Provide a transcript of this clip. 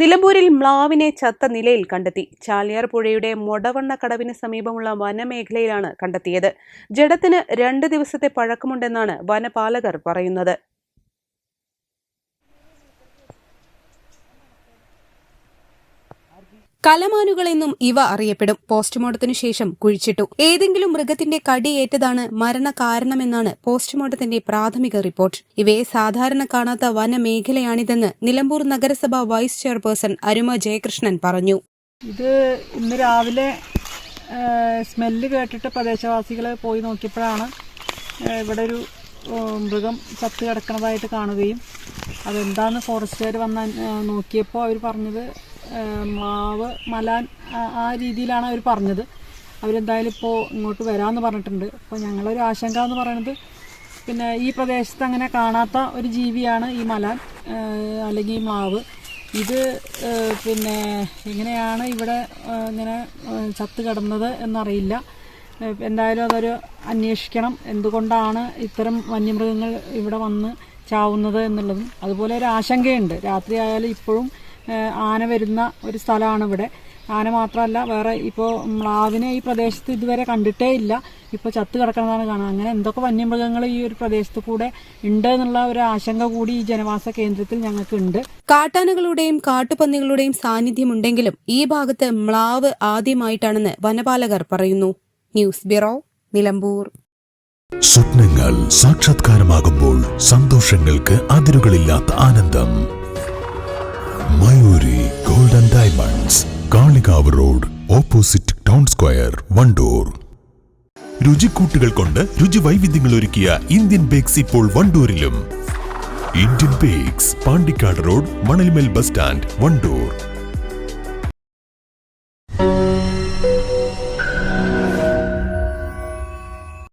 നിലമ്പൂരിൽ മ്ലാവിനെ ചത്ത നിലയിൽ കണ്ടെത്തി. ചാലിയാർ പുഴയുടെ മൊടവണ്ണ കടവിന് സമീപമുള്ള വനമേഖലയിലാണ് കണ്ടെത്തിയത്. ജഡത്തിന് രണ്ട് ദിവസത്തെ പഴക്കമുണ്ടെന്നാണ് വനപാലകർ പറയുന്നത്. കലമാനുകളെന്നും ഇവ അറിയപ്പെടും. പോസ്റ്റ്മോർട്ടത്തിനു ശേഷം കുഴിച്ചിട്ടു. ഏതെങ്കിലും മൃഗത്തിന്റെ കടിയേറ്റതാണ് മരണ കാരണമെന്നാണ് പോസ്റ്റ്മോർട്ടത്തിന്റെ പ്രാഥമിക റിപ്പോർട്ട്. ഇവയെ സാധാരണ കാണാത്ത വനമേഖലയാണിതെന്ന് നിലമ്പൂർ നഗരസഭ വൈസ് ചെയർപേഴ്സൺ അരുമ ജയകൃഷ്ണൻ പറഞ്ഞു. ഇത് ഇന്ന് രാവിലെ സ്മെല്ല് കേട്ടിട്ട് പ്രദേശവാസികൾ പോയി നോക്കിയപ്പോഴാണ് ഇവിടെ ഒരു മൃഗം ചത്ത് കിടക്കുന്നതായിട്ട് കാണുകയും അതെന്താന്ന് ഫോറസ്റ്റുകാർ വന്ന് നോക്കിയപ്പോൾ അവർ പറഞ്ഞത് മാവ് മലാൻ ആ- രീതിയിലാണ് അവർ പറഞ്ഞത്. അവരെന്തായാലും ഇപ്പോൾ ഇങ്ങോട്ട് വരാമെന്ന് പറഞ്ഞിട്ടുണ്ട്. അപ്പോൾ ഞങ്ങളൊരു ആശങ്ക എന്ന് പറയുന്നത് പിന്നെ ഈ പ്രദേശത്ത് അങ്ങനെ കാണാത്ത ഒരു ജീവിയാണ് ഈ മലാൻ അല്ലെങ്കിൽ ഈ മാവ്. ഇത് പിന്നെ എങ്ങനെയാണ് ഇവിടെ ഇങ്ങനെ ചത്ത് കിടന്നത് എന്നറിയില്ല. എന്തായാലും അതൊരു അന്വേഷിക്കണം. എന്തുകൊണ്ടാണ് ഇത്തരം വന്യമൃഗങ്ങൾ ഇവിടെ വന്ന് ചാവുന്നത് എന്നുള്ളതും. അതുപോലെ ഒരു ആശങ്കയുണ്ട്. രാത്രി ആയാലും ഇപ്പോഴും ആന വരുന്ന ഒരു സ്ഥലമാണ് ഇവിടെ ആന മാത്രമല്ല വേറെ ഇപ്പോൾ മ്ലാവിനെ ഈ പ്രദേശത്ത് ഇതുവരെ കണ്ടിട്ടേ ഇല്ല. ഇപ്പോൾ ചത്ത് കിടക്കുന്നതാണ് കാണാം അങ്ങനെ എന്തൊക്കെ വന്യമൃഗങ്ങൾ ഈ ഒരു പ്രദേശത്ത് കൂടെ ഉണ്ട് എന്നുള്ള ഒരു ആശങ്ക കൂടി ഈ ജനവാസ കേന്ദ്രത്തിൽ ഞങ്ങൾക്ക് ഉണ്ട് കാട്ടാനകളുടെയും കാട്ടുപന്നികളുടെയും സാന്നിധ്യമുണ്ടെങ്കിലും ഈ ഭാഗത്ത് മ്ലാവ് ആദ്യമായിട്ടാണെന്ന് വനപാലകർ പറയുന്നു. News bureau Nilambur. സ്വപ്നങ്ങൾ സാക്ഷാത്കാരമാകുമ്പോൾ സന്തോഷങ്ങൾക്ക് അതിരുകളില്ലാത്ത ആനന്ദം. Kalikavu road opposite town square Wandoor. രുചിക്കൂട്ടുകൾ കൊണ്ട് രുചി വൈവിധ്യങ്ങൾ ഒരുക്കിയ ഇന്ത്യൻ ബേക്സ് ഇപ്പോൾ വണ്ടൂരിലും. Indian bakes Pandikkad road Manalmel bus stand Wandoor.